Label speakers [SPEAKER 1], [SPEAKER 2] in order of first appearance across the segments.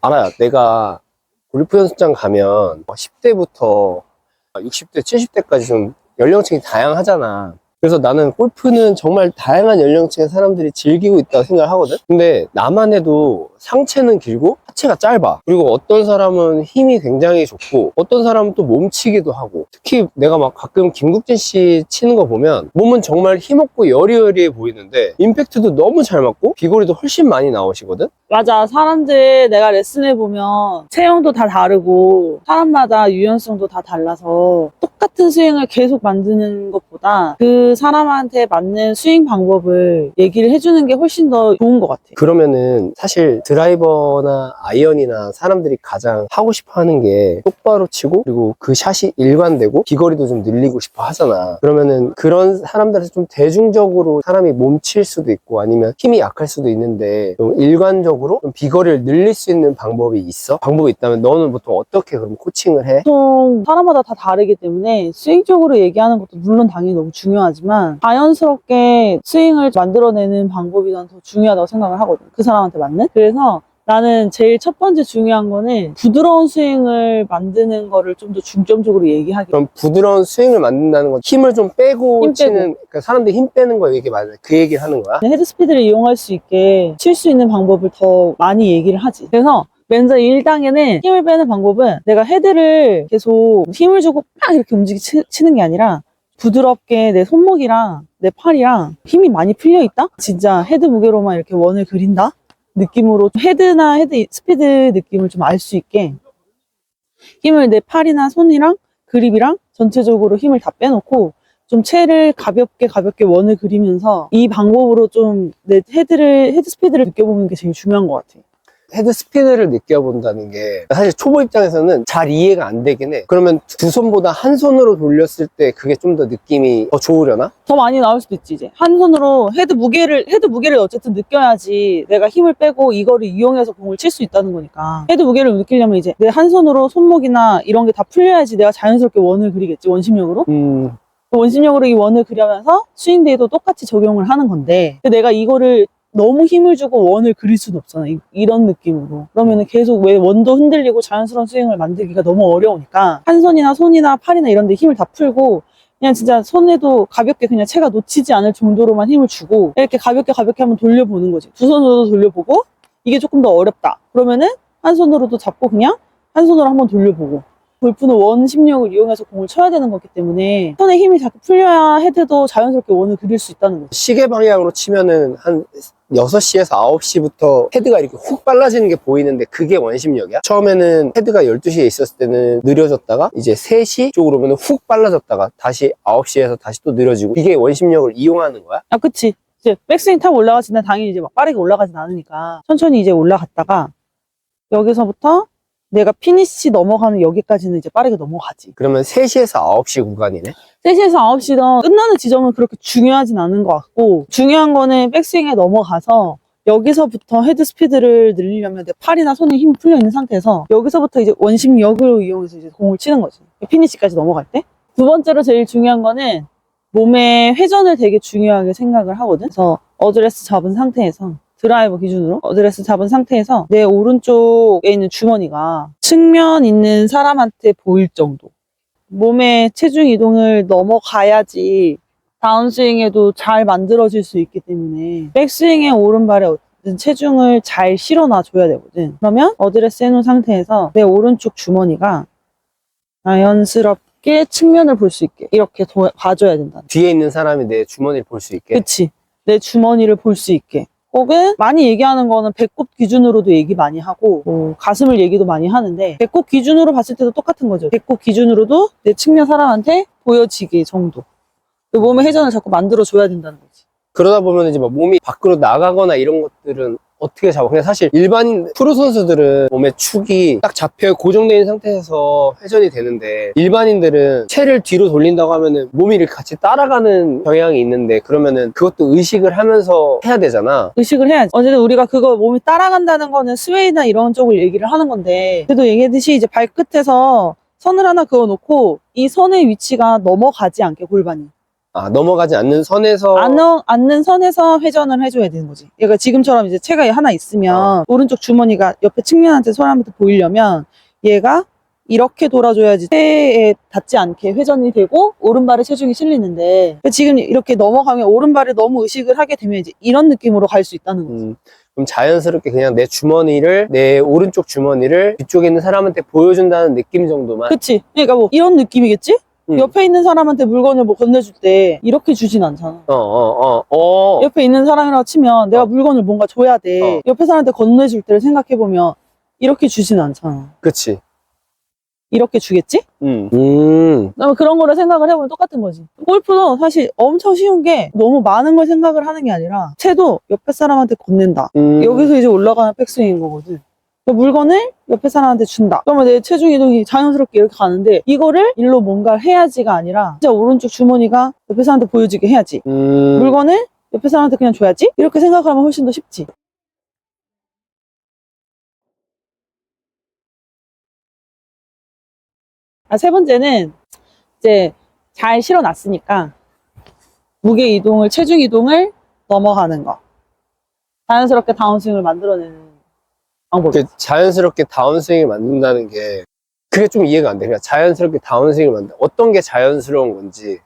[SPEAKER 1] 알아요. 내가 골프 연습장 가면 10대부터 60대, 70대까지 좀 연령층이 다양하잖아. 그래서 나는 골프는 정말 다양한 연령층의 사람들이 즐기고 있다고 생각을 하거든? 근데 나만 해도 상체는 길고 하체가 짧아. 그리고 어떤 사람은 힘이 굉장히 좋고 어떤 사람은 또 몸치기도 하고 특히 내가 막 가끔 김국진 씨 치는 거 보면 몸은 정말 힘없고 여리여리해 보이는데 임팩트도 너무 잘 맞고 비거리도 훨씬 많이 나오시거든?
[SPEAKER 2] 맞아. 사람들 내가 레슨해 보면 체형도 다 다르고 사람마다 유연성도 다 달라서 똑같은 스윙을 계속 만드는 것보다 그 사람한테 맞는 스윙 방법을 얘기를 해주는 게 훨씬 더 좋은 것 같아.
[SPEAKER 1] 그러면은 사실 드라이버나 아이언이나 사람들이 가장 하고 싶어 하는 게 똑바로 치고 그리고 그 샷이 일관되고 비거리도 좀 늘리고 싶어 하잖아. 그러면은 그런 사람들한테 좀 대중적으로 사람이 몸칠 수도 있고 아니면 힘이 약할 수도 있는데 좀 일관적으로 좀 비거리를 늘릴 수 있는 방법이 있어? 방법이 있다면 너는 보통 어떻게 그럼 코칭을 해?
[SPEAKER 2] 보통 사람마다 다 다르기 때문에 스윙적으로 얘기하는 것도 물론 당연히 너무 중요하지 만 자연스럽게 스윙을 만들어내는 방법이 난 더 중요하다고 생각을 하거든. 그 사람한테 맞는. 그래서 나는 제일 첫 번째 중요한 거는 부드러운 스윙을 만드는 거를 좀 더 중점적으로 얘기하기.
[SPEAKER 1] 그럼 부드러운 스윙을 만든다는 건 힘을 좀 빼고
[SPEAKER 2] 힘 빼고.
[SPEAKER 1] 치는 그러니까 사람들이 힘 빼는 거 얘기 맞아요. 그 얘기를 하는 거야?
[SPEAKER 2] 헤드 스피드를 이용할 수 있게 칠 수 있는 방법을 더 많이 얘기를 하지. 그래서 맨저 1단계는 힘을 빼는 방법은 내가 헤드를 계속 힘을 주고 막 이렇게 움직이 치, 치는 게 아니라 부드럽게 내 손목이랑 내 팔이랑 힘이 많이 풀려 있다? 진짜 헤드 무게로만 이렇게 원을 그린다? 느낌으로 헤드나 헤드 스피드 느낌을 좀 알 수 있게 힘을 내 팔이나 손이랑 그립이랑 전체적으로 힘을 다 빼놓고 좀 채를 가볍게 가볍게 원을 그리면서 이 방법으로 좀 내 헤드를 헤드 스피드를 느껴보는 게 제일 중요한 것 같아.
[SPEAKER 1] 헤드 스피드를 느껴본다는 게 사실 초보 입장에서는 잘 이해가 안 되긴 해. 그러면 두 손보다 한 손으로 돌렸을 때 그게 좀 더 느낌이 더 좋으려나?
[SPEAKER 2] 더 많이 나올 수도 있지 이제 한 손으로 헤드 무게를 헤드 무게를 어쨌든 느껴야지 내가 힘을 빼고 이거를 이용해서 공을 칠 수 있다는 거니까 헤드 무게를 느끼려면 이제 내 한 손으로 손목이나 이런 게 다 풀려야지 내가 자연스럽게 원을 그리겠지 원심력으로
[SPEAKER 1] 음,
[SPEAKER 2] 원심력으로 이 원을 그려면서 스윙데이도 똑같이 적용을 하는 건데 내가 이거를 너무 힘을 주고 원을 그릴 수는 없잖아 이, 런 느낌으로. 그러면은 계속 왜 원도 흔들리고 자연스러운 스윙을 만들기가 너무 어려우니까 한 손이나 손이나 팔이나 이런 데 힘을 다 풀고 그냥 진짜 손에도 가볍게 그냥 채가 놓치지 않을 정도로만 힘을 주고 이렇게 가볍게 가볍게 한번 돌려보는 거지. 두 손으로도 돌려보고 이게 조금 더 어렵다. 그러면은 한 손으로도 잡고 그냥 한 손으로 한번 돌려보고. 골프는 원 심력을 이용해서 공을 쳐야 되는 거기 때문에 손에 힘이 자꾸 풀려야 헤드도 자연스럽게 원을 그릴 수 있다는 거지.
[SPEAKER 1] 시계 방향으로 치면은 한 6시에서 9시부터 헤드가 이렇게 훅 빨라지는 게 보이는데 그게 원심력이야? 처음에는 헤드가 12시에 있었을 때는 느려졌다가 이제 3시 쪽으로 오면 훅 빨라졌다가 다시 9시에서 다시 또 느려지고 이게 원심력을 이용하는 거야?
[SPEAKER 2] 아, 그치. 이제 백스윙 타고 올라가지, 난 당연히 이제 막 빠르게 올라가진 않으니까 천천히 이제 올라갔다가 여기서부터 내가 피니시 넘어가는 여기까지는 이제 빠르게 넘어가지.
[SPEAKER 1] 그러면 3시에서 9시 구간이네?
[SPEAKER 2] 3시에서 9시든 끝나는 지점은 그렇게 중요하진 않은 것 같고 중요한 거는 백스윙에 넘어가서 여기서부터 헤드 스피드를 늘리려면 내 팔이나 손에 힘이 풀려 있는 상태에서 여기서부터 이제 원심력을 이용해서 이제 공을 치는 거지. 피니시까지 넘어갈 때. 두 번째로 제일 중요한 거는 몸의 회전을 되게 중요하게 생각을 하거든. 그래서 어드레스 잡은 상태에서 드라이버 기준으로 어드레스 잡은 상태에서 내 오른쪽에 있는 주머니가 측면 있는 사람한테 보일 정도. 몸의 체중 이동을 넘어가야지 다운스윙에도 잘 만들어질 수 있기 때문에 백스윙의 오른발에 체중을 잘 실어놔 줘야 되거든. 그러면 어드레스 해놓은 상태에서 내 오른쪽 주머니가 자연스럽게 측면을 볼 수 있게 이렇게 도- 봐줘야 된다.
[SPEAKER 1] 뒤에 있는 사람이 내 주머니를 볼 수 있게
[SPEAKER 2] 그치. 내 주머니를 볼 수 있게. 혹은 많이 얘기하는 거는 배꼽 기준으로도 얘기 많이 하고 뭐 가슴을 얘기도 많이 하는데 배꼽 기준으로 봤을 때도 똑같은 거죠. 배꼽 기준으로도 내 측면 사람한테 보여지게 정도. 그 몸의 회전을 자꾸 만들어줘야 된다는 거지.
[SPEAKER 1] 그러다 보면 이제 막 몸이 밖으로 나가거나 이런 것들은 어떻게 잡아? 근데 사실 일반인 프로 선수들은 몸의 축이 딱 잡혀 고정된 상태에서 회전이 되는데 일반인들은 채를 뒤로 돌린다고 하면은 몸이 같이 따라가는 경향이 있는데 그러면은 그것도 의식을 하면서 해야 되잖아.
[SPEAKER 2] 의식을 해야지. 어쨌든 우리가 그거 몸이 따라간다는 거는 스웨이나 이런 쪽을 얘기를 하는 건데 그래도 얘기했듯이 이제 발끝에서 선을 하나 그어놓고 이 선의 위치가 넘어가지 않게 골반이.
[SPEAKER 1] 아, 넘어가지 않는 선에서.
[SPEAKER 2] 안, 어- 앉는 선에서 회전을 해줘야 되는 거지. 얘가 지금처럼 이제 채가 하나 있으면
[SPEAKER 1] 어.
[SPEAKER 2] 오른쪽 주머니가 옆에 측면한테 사람한테 보이려면 얘가 이렇게 돌아줘야지 채에 닿지 않게 회전이 되고 오른발에 체중이 실리는데 그러니까 지금 이렇게 넘어가면 오른발에 너무 의식을 하게 되면 이제 이런 느낌으로 갈 수 있다는 거지.
[SPEAKER 1] 음, 그럼 자연스럽게 그냥 내 주머니를, 내 오른쪽 주머니를 뒤쪽에 있는 사람한테 보여준다는 느낌 정도만.
[SPEAKER 2] 그치? 그러니까 뭐 이런 느낌이겠지?
[SPEAKER 1] 음.
[SPEAKER 2] 옆에 있는 사람한테 물건을 뭐 건네줄 때 이렇게 주진 않잖아.
[SPEAKER 1] 어, 어, 어, 어.
[SPEAKER 2] 옆에 있는 사람이라고 치면 내가
[SPEAKER 1] 어.
[SPEAKER 2] 물건을 뭔가 줘야 돼.
[SPEAKER 1] 어.
[SPEAKER 2] 옆에 사람한테 건네줄 때를 생각해보면 이렇게 주진 않잖아.
[SPEAKER 1] 그치.
[SPEAKER 2] 이렇게 주겠지?
[SPEAKER 1] 음. 음.
[SPEAKER 2] 그런 거를 생각을 해보면 똑같은 거지. 골프도 사실 엄청 쉬운 게 너무 많은 걸 생각을 하는 게 아니라 채도 옆에 사람한테 건넨다.
[SPEAKER 1] 음.
[SPEAKER 2] 여기서 이제 올라가는 백스윙인 거거든. 그 물건을 옆에 사람한테 준다. 그러면 내 체중 이동이 자연스럽게 이렇게 가는데 이거를 일로 뭔가 해야지가 아니라 진짜 오른쪽 주머니가 옆에 사람한테 보여지게 해야지.
[SPEAKER 1] 음.
[SPEAKER 2] 물건을 옆에 사람한테 그냥 줘야지? 이렇게 생각하면 훨씬 더 쉽지. 아, 세 번째는 이제 잘 실어놨으니까 무게 이동을, 체중 이동을 넘어가는 거. 자연스럽게 다운스윙을 만들어내는 방법.
[SPEAKER 1] 그 자연스럽게 다운스윙을 만든다는 게 그게 좀 이해가 안 돼. 그러니까 자연스럽게 다운스윙을 만든 어떤 게 자연스러운 건지.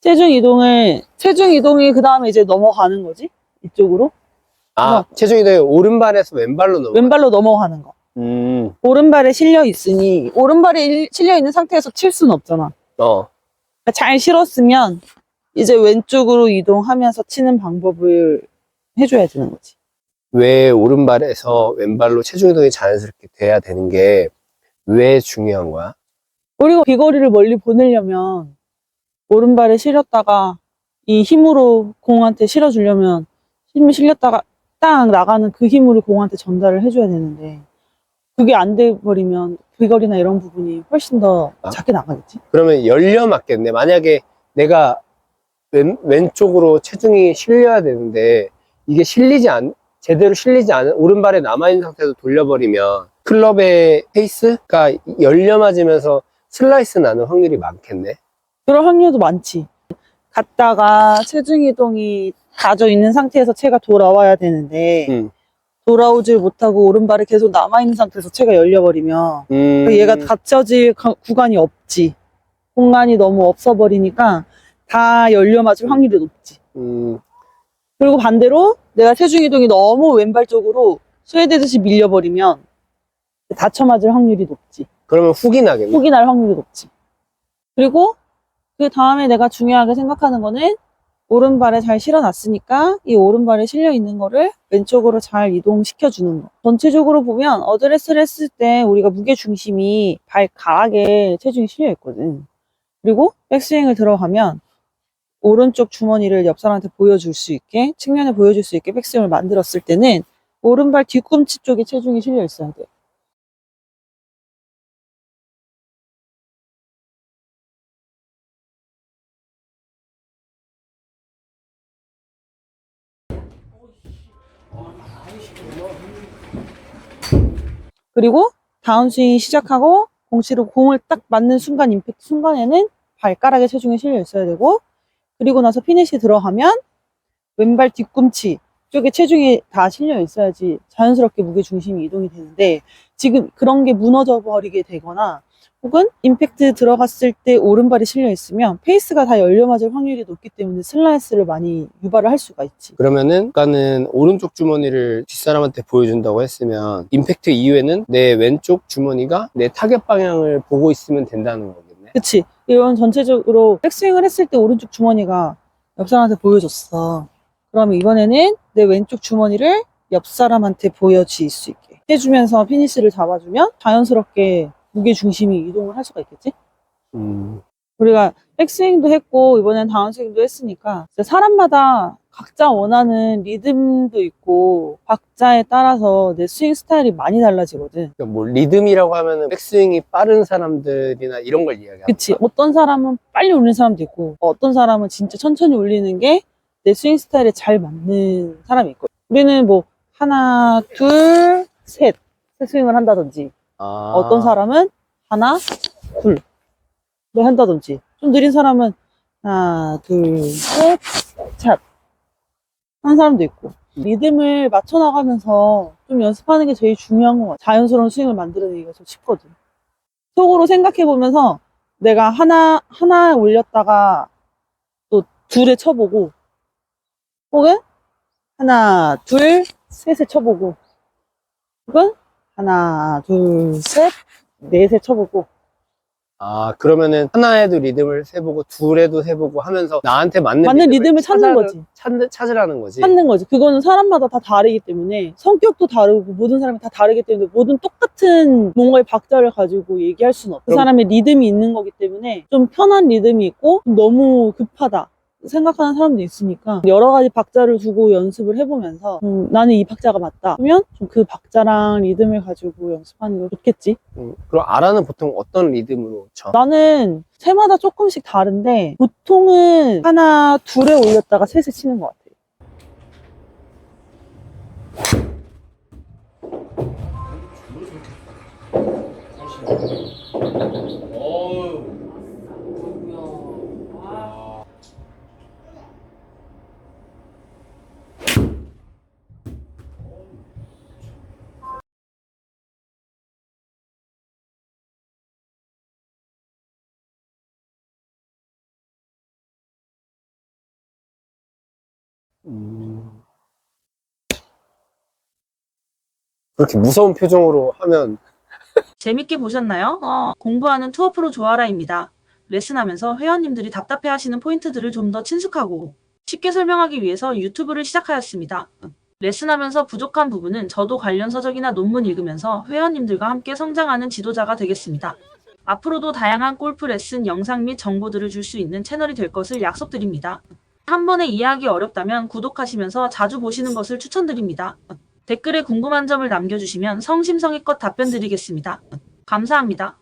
[SPEAKER 2] 체중 이동을, 체중 이동이 그 다음에 이제 넘어가는 거지? 이쪽으로?
[SPEAKER 1] 아, 체중이 되 오른발에서 왼발로 넘어.
[SPEAKER 2] 왼발로 넘어가는 거.
[SPEAKER 1] 음.
[SPEAKER 2] 오른발에 실려 있으니 오른발에 일- 실려 있는 상태에서 칠 수는 없잖아.
[SPEAKER 1] 어.
[SPEAKER 2] 그러니까 잘 실었으면 이제 왼쪽으로 이동하면서 치는 방법을 해줘야 되는 거지.
[SPEAKER 1] 왜 오른발에서 왼발로 체중 이동이 자연스럽게 돼야 되는 게 왜 중요한 거야?
[SPEAKER 2] 그리고 비거리를 멀리 보내려면 오른발에 실렸다가 이 힘으로 공한테 실어주려면 힘이 실렸다가 딱 나가는 그 힘으로 공한테 전달을 해줘야 되는데 그게 안 돼 버리면 비거리나 이런 부분이 훨씬 더
[SPEAKER 1] 아.
[SPEAKER 2] 작게 나가겠지.
[SPEAKER 1] 그러면 열려 맞겠네. 만약에 내가 왼, 왼쪽으로 체중이 실려야 되는데 이게 실리지 않, 제대로 실리지 않은 오른발에 남아있는 상태에서 돌려버리면 클럽의 페이스가 열려 맞으면서 슬라이스 나는 확률이 많겠네.
[SPEAKER 2] 그럴 확률도 많지. 갔다가 체중 이동이 가져 있는 상태에서 채가 돌아와야 되는데
[SPEAKER 1] 음.
[SPEAKER 2] 돌아오질 못하고 오른발에 계속 남아 있는 상태에서 채가 열려버리면
[SPEAKER 1] 음.
[SPEAKER 2] 그 얘가 닫혀질 가- 구간이 없지. 공간이 너무 없어 버리니까 다 열려 맞을 확률이 높지.
[SPEAKER 1] 음.
[SPEAKER 2] 그리고 반대로 내가 체중 이동이 너무 왼발 쪽으로 스웨되듯이 밀려버리면 다쳐 맞을 확률이 높지.
[SPEAKER 1] 그러면 훅이 나겠네.
[SPEAKER 2] 폭이 날 확률이 높지. 그리고 그 다음에 내가 중요하게 생각하는 거는 오른발에 잘 실어놨으니까 이 오른발에 실려 있는 거를 왼쪽으로 잘 이동시켜 주는 거. 전체적으로 보면 어드레스를 했을 때 우리가 무게 중심이 발 가락에 체중이 실려 있거든. 그리고 백스윙을 들어가면 오른쪽 주머니를 옆 사람한테 보여줄 수 있게 측면에 보여줄 수 있게 백스윙을 만들었을 때는 오른발 뒤꿈치 쪽에 체중이 실려 있어야 돼. 그리고 다운스윙 시작하고 공치로 공을 딱 맞는 순간 임팩트 순간에는 발가락에 체중이 실려 있어야 되고 그리고 나서 피니시 들어가면 왼발 뒤꿈치 쪽에 체중이 다 실려 있어야지 자연스럽게 무게 중심이 이동이 되는데 지금 그런 게 무너져 버리게 되거나 혹은 임팩트 들어갔을 때 오른발이 실려 있으면 페이스가 다 열려 맞을 확률이 높기 때문에 슬라이스를 많이 유발을 할 수가 있지.
[SPEAKER 1] 그러면은 아까는 오른쪽 주머니를 뒷사람한테 보여준다고 했으면 임팩트 이후에는 내 왼쪽 주머니가 내 타겟 방향을 보고 있으면 된다는 거겠네.
[SPEAKER 2] 그치. 이런 전체적으로 백스윙을 했을 때 오른쪽 주머니가 옆 사람한테 보여줬어. 그러면 이번에는 내 왼쪽 주머니를 옆 사람한테 보여줄 수 있게 해주면서 피니시를 잡아주면 자연스럽게 무게 중심이 이동을 할 수가 있겠지?
[SPEAKER 1] 음.
[SPEAKER 2] 우리가 백스윙도 했고 이번엔 다운스윙도 했으니까 사람마다 각자 원하는 리듬도 있고 박자에 따라서 내 스윙 스타일이 많이 달라지거든.
[SPEAKER 1] 그러니까 뭐 리듬이라고 하면은 백스윙이 빠른 사람들이나 이런 걸 이야기하는
[SPEAKER 2] 그치.
[SPEAKER 1] 거야.
[SPEAKER 2] 어떤 사람은 빨리 올리는 사람도 있고, 어떤 사람은 진짜 천천히 올리는 게 내 스윙 스타일에 잘 맞는 사람이 있고. 우리는 뭐, 하나, 둘, 셋. 세 스윙을 한다든지,
[SPEAKER 1] 아.
[SPEAKER 2] 어떤 사람은 하나, 둘. 를 한다든지, 좀 느린 사람은 하나, 둘, 셋, 찹. 하는 사람도 있고. 리듬을 맞춰나가면서 좀 연습하는 게 제일 중요한 것 같아. 자연스러운 스윙을 만들어내기가 좀 쉽거든. 속으로 생각해보면서 내가 하나, 하나 올렸다가 또 둘에 쳐보고, 혹은 하나, 둘, 셋에 쳐보고, 혹은 하나, 둘, 셋, 넷에 쳐보고,
[SPEAKER 1] 아, 그러면은 하나에도 리듬을 세보고 둘에도 세보고 하면서 나한테 맞는,
[SPEAKER 2] 맞는 리듬을 찾는 거지.
[SPEAKER 1] 찾, 찾으라는 거지.
[SPEAKER 2] 찾는 거지. 그거는 사람마다 다 다르기 때문에 성격도 다르고 모든 사람이 다 다르기 때문에 모든 똑같은 뭔가의 박자를 가지고 얘기할 수는 없어. 그
[SPEAKER 1] 그럼-
[SPEAKER 2] 사람의 리듬이 있는 거기 때문에 좀 편한 리듬이 있고 좀 너무 급하다. 생각하는 사람도 있으니까 여러 가지 박자를 두고 연습을 해보면서 음, 나는 이 박자가 맞다. 그러면 좀 그 박자랑 리듬을 가지고 연습하는 게 좋겠지.
[SPEAKER 1] 음, 그럼 아라는 보통 어떤 리듬으로 쳐?
[SPEAKER 2] 나는 새마다 조금씩 다른데 보통은 하나 둘에 올렸다가 셋에 치는 것 같아.
[SPEAKER 1] 음. 그렇게 무서운 표정으로 하면
[SPEAKER 3] 재밌게 보셨나요? 어, 공부하는 투어 프로 조아라입니다. 레슨하면서 회원님들이 답답해 하시는 포인트들을 좀 더 친숙하고 쉽게 설명하기 위해서 유튜브를 시작하였습니다. 레슨하면서 부족한 부분은 저도 관련 서적이나 논문 읽으면서 회원님들과 함께 성장하는 지도자가 되겠습니다. 앞으로도 다양한 골프 레슨 영상 및 정보들을 줄 수 있는 채널이 될 것을 약속드립니다. 한 번에 이해하기 어렵다면 구독하시면서 자주 보시는 것을 추천드립니다. 댓글에 궁금한 점을 남겨주시면 성심성의껏 답변 드리겠습니다. 감사합니다.